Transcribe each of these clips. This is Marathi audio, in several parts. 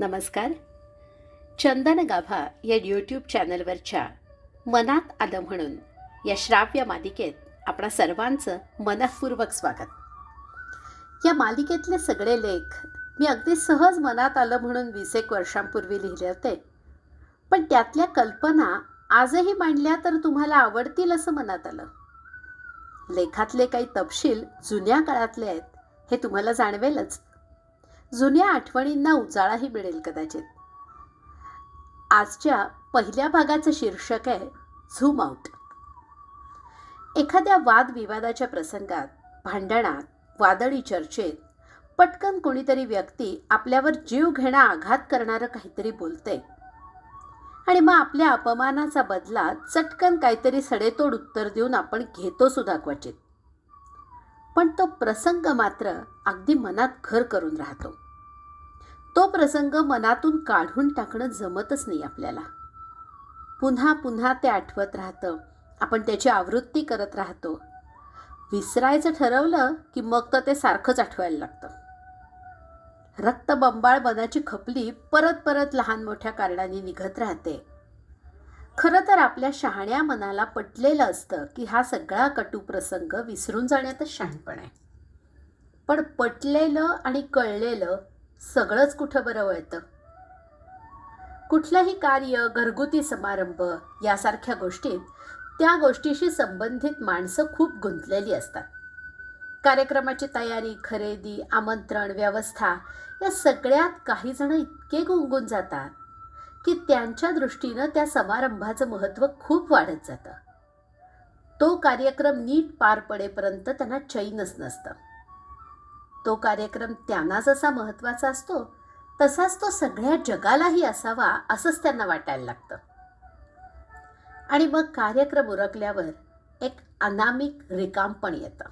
नमस्कार. चंदन गाभा या यूट्यूब चॅनलवरच्या मनात आलं म्हणून या श्राव्य मालिकेत आपणा सर्वांचं मनःपूर्वक स्वागत. या मालिकेतले सगळे लेख मी अगदी सहज मनात आलं म्हणून वीस एक वर्षांपूर्वी लिहिले होते. पण त्यातल्या कल्पना आजही मांडल्या तर तुम्हाला आवडतील असं मनात आलं. लेखातले काही तपशील जुन्या काळातले आहेत हे तुम्हाला जाणवेलच. जुन्या आठवणींना उजाळाही मिळेल कदाचित. आजच्या पहिल्या भागाचं शीर्षक आहे झूम आउट एखाद्या वादविवादाच्या प्रसंगात भांडणात वादळी चर्चेत पटकन कोणीतरी व्यक्ती आपल्यावर जीव घेणा आघात करणारं काहीतरी बोलते. आणि मग आपल्या अपमानाचा बदला चटकन काहीतरी सडेतोड उत्तर देऊन आपण घेतो सुद्धा क्वचित. पण तो प्रसंग मात्र अगदी मनात घर करून राहतो. तो प्रसंग मनातून काढून टाकणं जमतच नाही आपल्याला. पुन्हा पुन्हा ते आठवत राहतं. आपण त्याची आवृत्ती करत राहतो. विसरायचं ठरवलं की मग तर ते सारखंच आठवायला लागतं. रक्तबंबाळ मनाची खपली परत परत लहान मोठ्या कारणाने निघत राहते. खरं तर आपल्या शहाण्या मनाला पटलेलं असतं की हा सगळा कटू प्रसंग विसरून जाण्यातच शहाणपण आहे. पण पटलेलं आणि कळलेलं सगळंच कुठं बरं वळतं? कुठलंही कार्य घरगुती समारंभ यासारख्या गोष्टीत त्या गोष्टीशी संबंधित माणसं खूप गुंतलेली असतात. कार्यक्रमाची तयारी खरेदी आमंत्रण व्यवस्था या सगळ्यात काही जण इतके गुंगून जातात की त्यांच्या दृष्टीनं त्या समारंभाचं महत्त्व खूप वाढत जातं. तो कार्यक्रम नीट पार पडेपर्यंत त्यांना चैनच नसतं. तो कार्यक्रम त्यांना जसा महत्त्वाचा असतो तसाच तो सगळ्या जगालाही असावा असंच त्यांना वाटायला लागतं. आणि मग कार्यक्रम उरकल्यावर एक अनामिक रिकामपण येतं.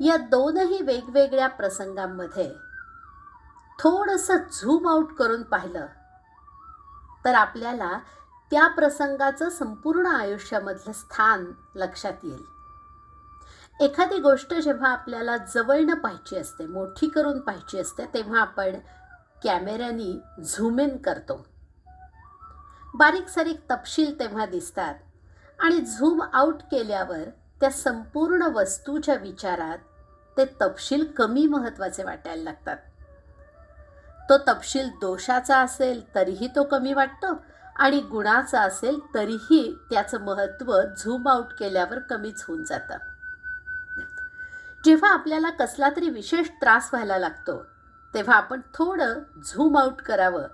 या दोनही वेगवेगळ्या प्रसंगांमध्ये थोडंसं झूम आऊट करून पाहिलं तर आपल्याला त्या प्रसंगाचं संपूर्ण आयुष्यामधलं स्थान लक्षात येईल. एखादी गोष्ट जेव्हा आपल्याला जवळनं पाहायची असते मोठी करून पाहायची असते तेव्हा आपण कॅमेऱ्यानी झूम इन करतो. बारीक सारीक तपशील तेव्हा दिसतात आणि झूम आऊट केल्यावर त्या संपूर्ण वस्तूच्या विचारात ते तपशील कमी महत्त्वाचे वाटायला लागतात. तो तपशील दोषाचा असेल तरीही तो कमी वाटतो. आणि गुणाचा असेल तरीही त्याचं महत्त्व झूम आऊट केल्यावर कमीच होऊन जातं. जेव्हा आपल्याला कसला तरी विशेष त्रास व्हायला लागतो तेव्हा आपण थोडं झूम आऊट करावं.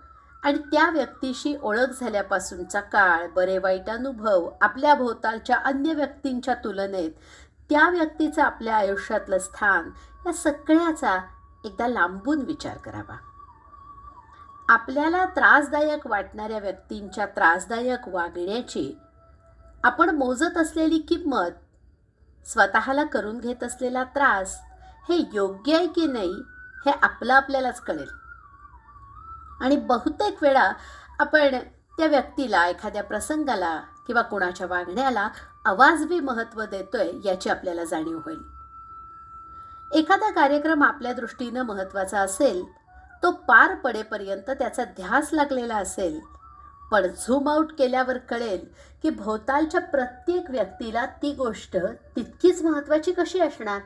आणि त्या व्यक्तीशी ओळख झाल्यापासूनचा काळ बरे वाईट अनुभव आपल्या भोवतालच्या अन्य व्यक्तींच्या तुलनेत त्या व्यक्तीचं आपल्या आयुष्यातलं स्थान या सगळ्याचा एकदा लांबून विचार करावा. आपल्याला त्रासदायक वाटणाऱ्या व्यक्तींच्या त्रासदायक वागण्याची आपण मोजत असलेली किंमत स्वतःला करून घेत असलेला त्रास हे योग्य आहे की नाही हे आपलं आपल्यालाच कळेल. आणि बहुतेक वेळा आपण त्या व्यक्तीला एखाद्या प्रसंगाला किंवा कोणाच्या वागण्याला आवाजबी महत्त्व देतोय याची आपल्याला जाणीव होईल. एखादा कार्यक्रम आपल्या दृष्टीनं महत्त्वाचा असेल तो पार पडेपर्यंत त्याचा ध्यास लागलेला असेल. पण झूम आऊट केल्यावर कळेल की भोवतालच्या प्रत्येक व्यक्तीला ती गोष्ट तितकीच महत्त्वाची कशी असणार?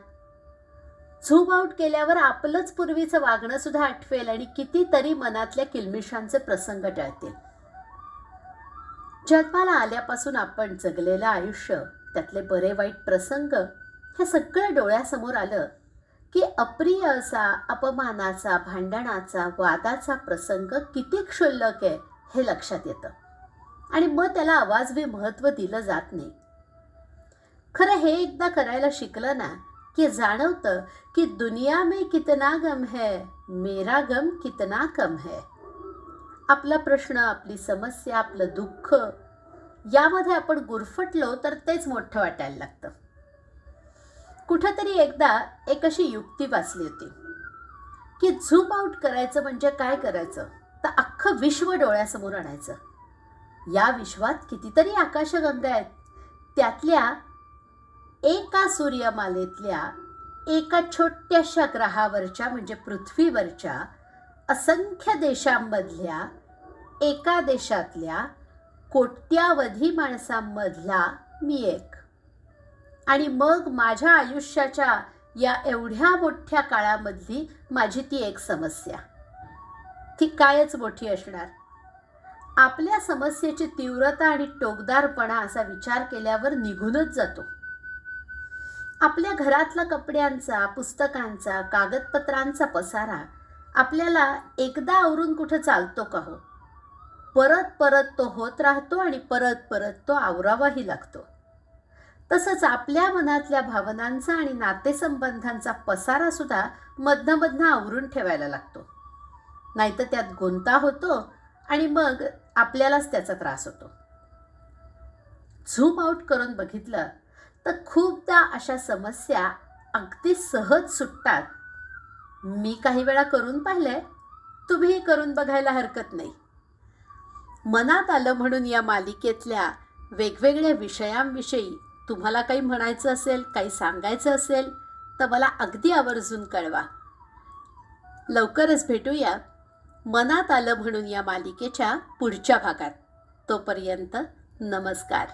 झूम आऊट केल्यावर आपलंच पूर्वीचं वागणं सुद्धा आठवेल आणि कितीतरी मनातल्या किलमिशांचे प्रसंग टळतील. जन्माला आल्यापासून आपण जगलेलं आयुष्य त्यातले बरे वाईट प्रसंग हे सगळं डोळ्यासमोर आलं की अप्रिय असा अपमानाचा भांडणाचा वादाचा प्रसंग किती क्षुल्लक आहे हे लक्षात येतं. आणि मग त्याला आवाजवे महत्त्व दिलं जात नाही. खरं हे एकदा करायला शिकलं ना की जाणवतं की दुनिया में कितना गम है मेरा गम कितना कम है. आपला प्रश्न आपली समस्या आपलं दुःख यामध्ये आपण गुरफटलो तर तेच मोठं वाटायला लागतं. कुठंतरी एकदा एक अशी युक्ती वाचली होती. की झूम आऊट करायचं म्हणजे काय करायचं? तर अख्खं विश्व डोळ्यासमोर आणायचं. या विश्वात कितीतरी आकाशगंगा आहेत. त्यातल्या एका सूर्यमालेतल्या एका छोट्याशा ग्रहावरच्या म्हणजे पृथ्वीवरच्या असंख्य देशांमधल्या एका देशातल्या कोट्यावधी माणसांमधला मी एक. आणि मग माझ्या आयुष्याच्या या एवढ्या मोठ्या काळामधली माझी ती एक समस्या. ती कायच मोठी असणार? आपल्या समस्येची तीव्रता आणि टोकदारपणा असा विचार केल्यावर निघूनच जातो. आपल्या घरातला कपड्यांचा पुस्तकांचा कागदपत्रांचा पसारा आपल्याला एकदा आवरून कुठं चालतो का हो? परत परत तो होत राहतो आणि परत परत तो आवरावाही लागतो. तसंच आपल्या मनातल्या भावनांचा आणि नातेसंबंधांचा पसारा सुद्धा मधनं आवरून ठेवायला लागतो. नाहीतर त्यात गुंता होतो आणि मग आपल्यालाच त्याचा त्रास होतो. झूम आऊट करून बघितलं तर खूपदा अशा समस्या अगदी सहज सुटतात. मी काही वेळा करून पाहिलंय तुम्हीही करून बघायला हरकत नाही. मनात आलं म्हणून या मालिकेतल्या वेगवेगळ्या विषयांविषयी तुम्हाला काही म्हणायचं असेल काही सांगायचं असेल तर मला अगदी आवर्जून कळवा. लवकरच भेटूया मनात आलं म्हणून या मालिकेच्या पुढच्या भागात. तोपर्यंत नमस्कार.